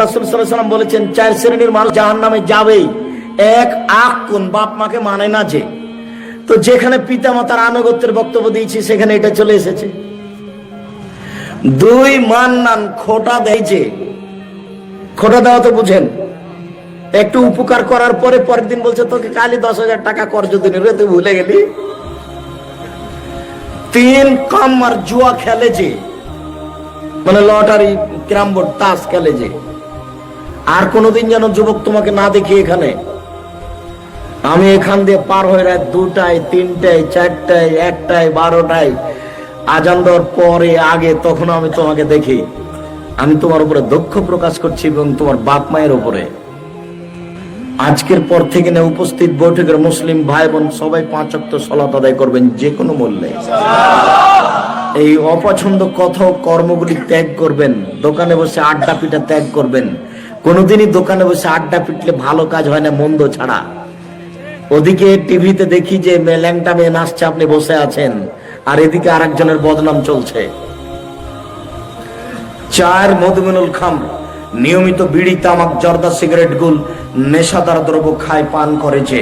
রাসুল বলেছেন, চার শ্রেণির মানুষ জাহান নামে যাবেই। এক আখ কোন বাপ মাকে মানে না যে? তো যেখানে পিতা মাতার আনুগত্যের বক্তব্য দিয়েছি, সেখানে এটা চলে এসেছে। দুই মান্নান খোটা দেয় খোটা দেওয়া তো বুঝেন, একটু উপকার করার পরে পরের দিন বলছে, তোকে কালি দশ হাজার টাকা কর যদি রে, তুই ভুলে গেলি? তিন কাম আর জুয়া খেলে যে মানে লটারি, ক্যারাম বোর্ড, তাস খেলে যে আর কোনোদিন যেন যুবক তোমাকে না দেখি এখানে। আমি এখান দিয়ে পার হয়ে রাত দুটায়, তিনটায়, চারটায়, একটায়, বারোটায়, আজান দেওয়ার পরে, আগে তখন আমি তোমাকে দেখি। আমি তোমার উপরে দক্ষ প্রকাশ করছি এবং তোমার বাপ মায়ের উপরে। আজকের পর থেকে না উপস্থিত বৈঠকের মুসলিম ভাই বোন সবাই পাঁচ অক্ট সলাত আদায় করবেন যে কোনো মূল্যে। এই অপছন্দ কথা কর্মগুলি ত্যাগ করবেন। দোকানে বসে আড্ডা পিঠা ত্যাগ করবেন। কোনোদিনই দোকানে বসে আড্ডা পিটলে ভালো কাজ হয় না, মন্দ ছাড়া। ওদিকে টিভিতে দেখি যে ল্যাংটা মেয়ে নাচছে, আপনি বসে আছেন। আর এদিকে আরেকজনের বদনাম চলছে। চার মধুমিনুল খাম নিয়মিত বিড়ি, তামাক, জর্দা, সিগারেট গুল, নেশাদার দ্রব্য খায়, পান করেছে